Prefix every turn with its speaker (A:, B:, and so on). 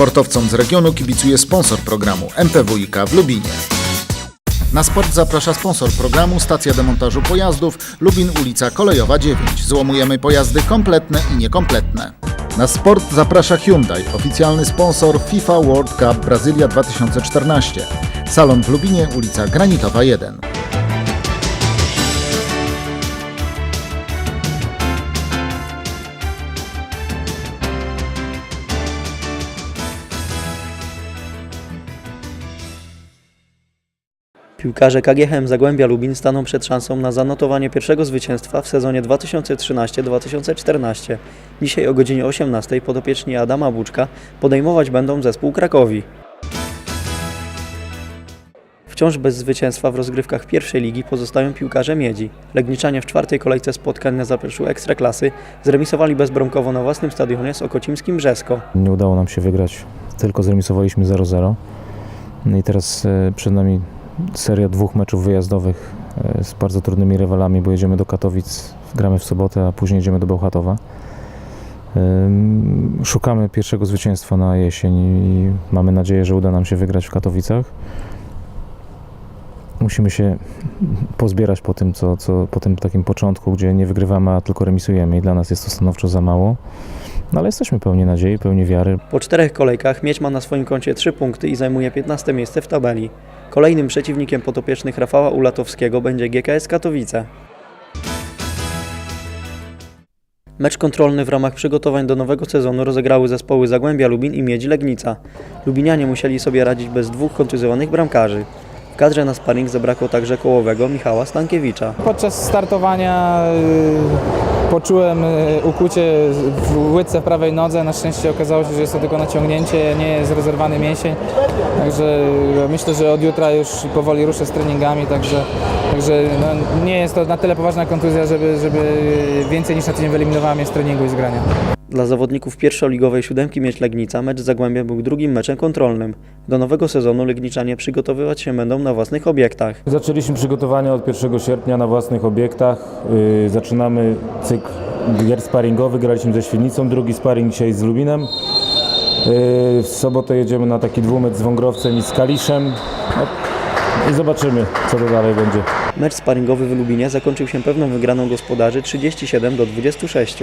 A: Sportowcom z regionu kibicuje sponsor programu MPWiK w Lubinie. Na sport zaprasza sponsor programu Stacja Demontażu Pojazdów Lubin ulica Kolejowa 9. Złomujemy pojazdy kompletne i niekompletne. Na sport zaprasza Hyundai, oficjalny sponsor FIFA World Cup Brazylia 2014. Salon w Lubinie, ulica Granitowa 1.
B: Piłkarze KGHM Zagłębia Lubin staną przed szansą na zanotowanie pierwszego zwycięstwa w sezonie 2013-2014. Dzisiaj o godzinie 18 podopieczni Adama Buczka podejmować będą zespół Krakowi. Wciąż bez zwycięstwa w rozgrywkach pierwszej ligi pozostają piłkarze Miedzi. Legniczanie w czwartej kolejce spotkań na zapleczu Ekstraklasy zremisowali bezbramkowo na własnym stadionie z Okocimskim Brzesko.
C: Nie udało nam się wygrać, tylko zremisowaliśmy 0-0. No I teraz e, przed nami seria dwóch meczów wyjazdowych e, z bardzo trudnymi rywalami, bo jedziemy do Katowic, gramy w sobotę, a później jedziemy do Bełchatowa. Szukamy pierwszego zwycięstwa na jesień i mamy nadzieję, że uda nam się wygrać w Katowicach. Musimy się pozbierać po tym, co, co, po tym takim początku, gdzie nie wygrywamy, a tylko remisujemy i dla nas jest to stanowczo za mało. No ale jesteśmy pełni nadziei, pełni wiary.
B: Po czterech kolejkach Miedź ma na swoim koncie 3 punkty i zajmuje 15 miejsce w tabeli. Kolejnym przeciwnikiem potopiecznych Rafała Ulatowskiego będzie GKS Katowice. Mecz kontrolny w ramach przygotowań do nowego sezonu rozegrały zespoły Zagłębia Lubin i Miedź Legnica. Lubinianie musieli sobie radzić bez dwóch kontuzjowanych bramkarzy. W kadrze na sparring zabrakło także kołowego Michała Stankiewicza.
D: Podczas startowania y, poczułem y, ukucie w łydce w prawej nodze. Na szczęście okazało się, że jest to tylko naciągnięcie, nie jest rozerwany mięsień. Także y, myślę, że od jutra już powoli ruszę z treningami, także, także no, nie jest to na tyle poważna kontuzja, żeby, żeby więcej niż na tydzień wyeliminowała mnie z treningu i z grania.
B: Dla zawodników pierwszoligowej siódemki Miedź Legnica mecz z Zagłębiem był drugim meczem kontrolnym. Do nowego sezonu Legniczanie przygotowywać się będą na własnych obiektach.
E: Zaczęliśmy przygotowania od 1 sierpnia na własnych obiektach. Yy, Zaczynamy cykl gier sparingowy. Graliśmy ze Świdnicą, drugi sparing dzisiaj z Lubinem. Yy, W sobotę jedziemy na taki dwumecz z Wągrowcem i z Kaliszem. No, I zobaczymy, co to dalej będzie.
B: Mecz sparingowy w Lubinie zakończył się pewną wygraną gospodarzy 37 do 26.